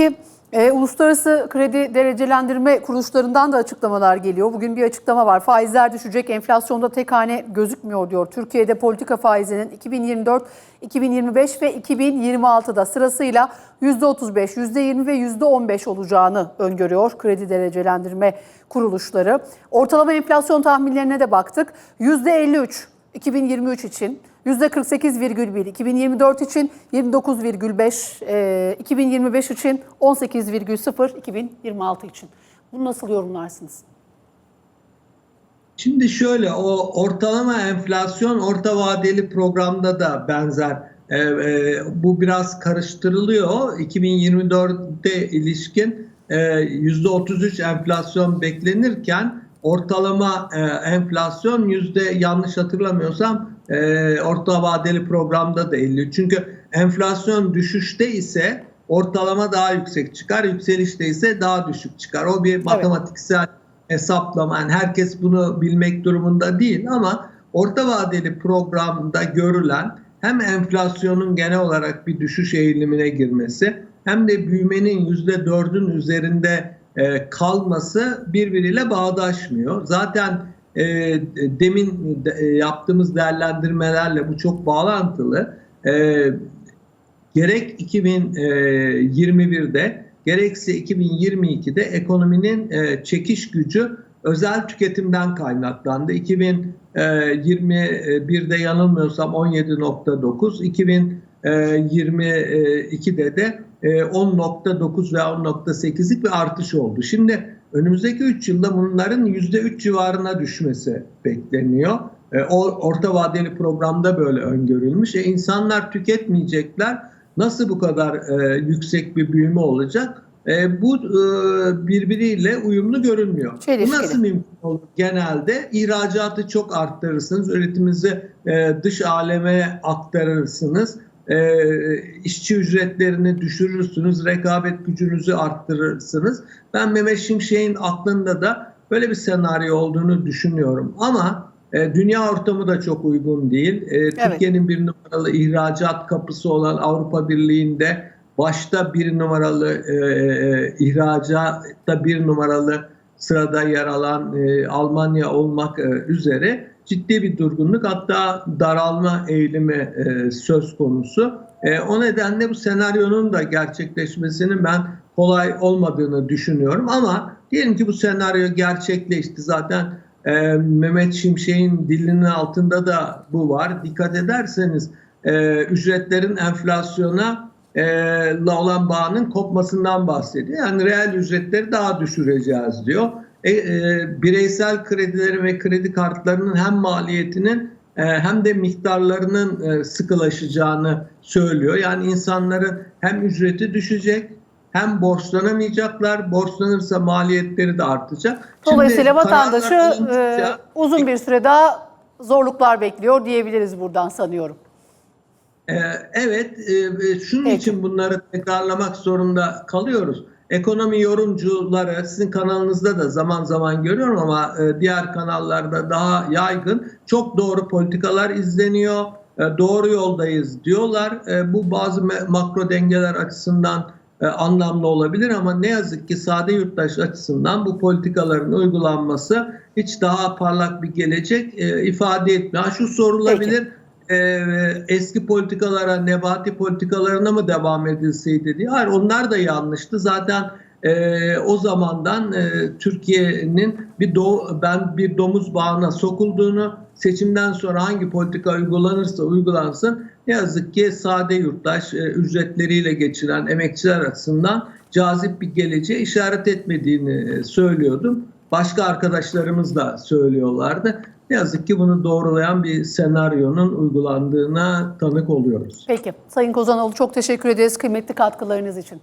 Peki e, uluslararası kredi derecelendirme kuruluşlarından da açıklamalar geliyor. Bugün bir açıklama var. Faizler düşecek, enflasyonda tek hane gözükmüyor diyor. Türkiye'de politika faizinin 2024, 2025 ve 2026'da sırasıyla %35, %20 ve %15 olacağını öngörüyor kredi derecelendirme kuruluşları. Ortalama enflasyon tahminlerine de baktık. %53 2023 için, %48,1 2024 için, 29,5 e, 2025 için, 18,0 2026 için. Bunu nasıl yorumlarsınız? Şimdi şöyle o ortalama enflasyon orta vadeli programda da benzer. Ee, e, bu biraz karıştırılıyor. 2024'te ilişkin e, %33 enflasyon beklenirken ortalama e, enflasyon yüzde yanlış hatırlamıyorsam e, orta vadeli programda da 50. Çünkü enflasyon düşüşte ise ortalama daha yüksek çıkar, yükselişte ise daha düşük çıkar. O bir matematiksel hesaplama. Yani herkes bunu bilmek durumunda değil ama orta vadeli programda görülen hem enflasyonun genel olarak bir düşüş eğilimine girmesi hem de büyümenin yüzde dördün üzerinde e, kalması birbiriyle bağdaşmıyor. Zaten e, demin de, e, yaptığımız değerlendirmelerle bu çok bağlantılı. E, gerek 2021'de gerekse 2022'de ekonominin e, çekiş gücü özel tüketimden kaynaklandı. 2021'de yanılmıyorsam 17.9, 2022'de de e, 10.9 ve 10.8'lik bir artış oldu. Şimdi önümüzdeki 3 yılda bunların %3 civarına düşmesi bekleniyor. E, o orta vadeli programda böyle öngörülmüş. E, insanlar tüketmeyecekler. Nasıl bu kadar e, yüksek bir büyüme olacak? E, bu e, birbiriyle uyumlu görünmüyor. Çelişkili. Bu nasıl mümkün olur? Genelde ihracatı çok arttırırsınız, üretiminizi e, dış aleme aktarırsınız, e, işçi ücretlerini düşürürsünüz, rekabet gücünüzü arttırırsınız. Ben Mehmet Şimşek'in aklında da böyle bir senaryo olduğunu düşünüyorum. Ama e, dünya ortamı da çok uygun değil. E, Türkiye'nin bir numaralı ihracat kapısı olan Avrupa Birliği'nde başta bir numaralı e, e, ihracatta bir numaralı sırada yer alan e, Almanya olmak e, üzere ciddi bir durgunluk hatta daralma eğilimi e, söz konusu. E, o nedenle bu senaryonun da gerçekleşmesinin ben kolay olmadığını düşünüyorum ama diyelim ki bu senaryo gerçekleşti zaten e, Mehmet Şimşek'in dilinin altında da bu var. Dikkat ederseniz e, ücretlerin enflasyona e, la olan bağının kopmasından bahsediyor. Yani reel ücretleri daha düşüreceğiz diyor. E, e, bireysel kredilerin ve kredi kartlarının hem maliyetinin e, hem de miktarlarının e, sıkılaşacağını söylüyor. Yani insanların hem ücreti düşecek hem borçlanamayacaklar. Borçlanırsa maliyetleri de artacak. Dolayısıyla Şimdi vatandaşı e, alındıkça- uzun bir süre daha zorluklar bekliyor diyebiliriz buradan sanıyorum. Ee, Evet, e, şunun Peki. için bunları tekrarlamak zorunda kalıyoruz. Ekonomi yorumcuları sizin kanalınızda da zaman zaman görüyorum ama e, diğer kanallarda daha yaygın. Çok doğru politikalar izleniyor, e, doğru yoldayız diyorlar. E, Bu bazı makro dengeler açısından anlamlı olabilir ama ne yazık ki sade yurttaş açısından bu politikaların uygulanması hiç daha parlak bir gelecek ifade etmiyor. Şu sorulabilir e, eski politikalara, nebati politikalarına mı devam edilseydi diye. Hayır onlar da yanlıştı. Zaten e, o zamandan e, Türkiye'nin bir do ben bir domuz bağına sokulduğunu seçimden sonra hangi politika uygulanırsa uygulansın ne yazık ki sade yurttaş e, ücretleriyle geçiren emekçiler açısından cazip bir geleceğe işaret etmediğini e, söylüyordum. Başka arkadaşlarımız da söylüyorlardı. Ne yazık ki bunu doğrulayan bir senaryonun uygulandığına tanık oluyoruz. Peki. Sayın Kozanoğlu çok teşekkür ederiz kıymetli katkılarınız için.